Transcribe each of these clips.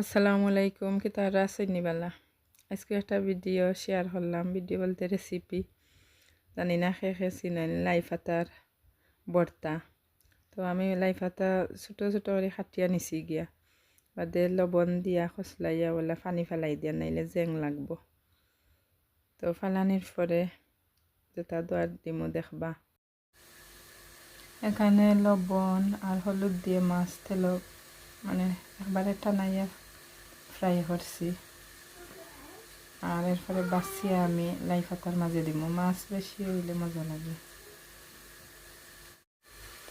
আসসালামু আলাইকুম, কি তারা সৈনিবালা আজকে একটা ভিডিও শেয়ার করলাম। ভিডিও বলতে রেসিপি জানি না খেয়ে খেয়ে চিনেন লাই পাতার ভর্তা তো আমি লাই পাতা ছোটো ছোটো করে খাটিয়া নিছি গিয়া। বাদে লবণ দিয়া খসলাইয়া বলে পানি ফেলাই দিয়া, নাইলে জেং লাগবো। তো ফালানির পরে যেটা দোয়ার দিমো দেখবা। এখানে লবণ আর হলুদ দিয়ে মাছ তেল মানে একবারে টানাইয়া ফ্রাই করছি। আর এরপরে বাছিয়ে আমি লাই পাতার মাঝে দিব। মাছ বেশি হইলে মজা লাগে।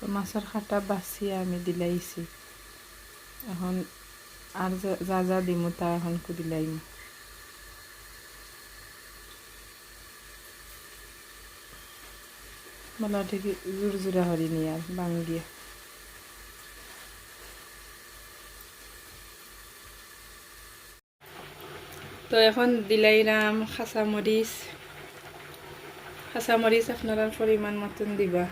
তো মাছের খাটা বাছিয়ে আমি দিলাইছি। এখন আর যা- যা দিমু তা এখন কুদিলাইম। বলা ঠিক জোর জোরা হরিনি আর বাঙ্গিয়া। তো এখন দিলাইরাম খাঁচামরিচ খাঁচামরিচ আপনারা পরিমাণ মতন দিবা।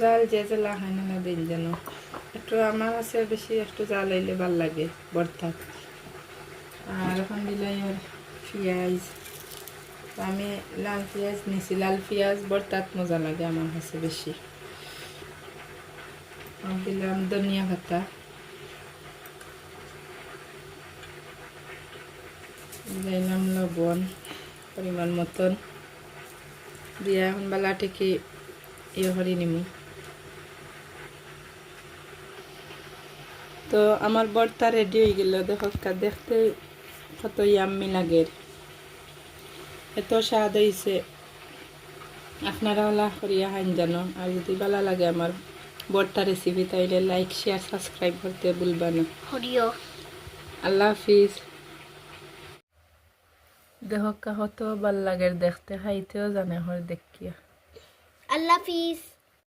জাল যে জেলা হয় না দিন যেন। একটু আমার আছে বেশি, একটু জাল আইলে ভালো লাগে ভর্তা আর এখন দিলাই আর পেঁয়াজ। আমি লাল পেঁয়াজ নিছি, লাল পেঁয়াজ ভর্তাত মজা লাগে আমার কাছে বেশি। দিলাম ধনিয়া পাতা দিলাম লবণ পরিমাণ মতন দিয়ে এখন বেলা থেকে ইয়ে করে নিমু তো আমার বর্তা রেডি হয়ে গেল দেখো দেখতে কত ইয়াম্মি লাগে এত স্বাদ হয়েছে আপনারা ওলা করিয়া হাইন জানো আর যদি ভালো লাগে আমার বর্তা রেসিপি তাইলে লাইক শেয়ার সাবস্ক্রাইব করতে ভুলবা না। হরিও আল্লাহ হাফিজ। দেহ কাহত ভালো লাগে দেখতে খাইতেও জানে হর দেখিয়া। আল্লাহ হাফিজ।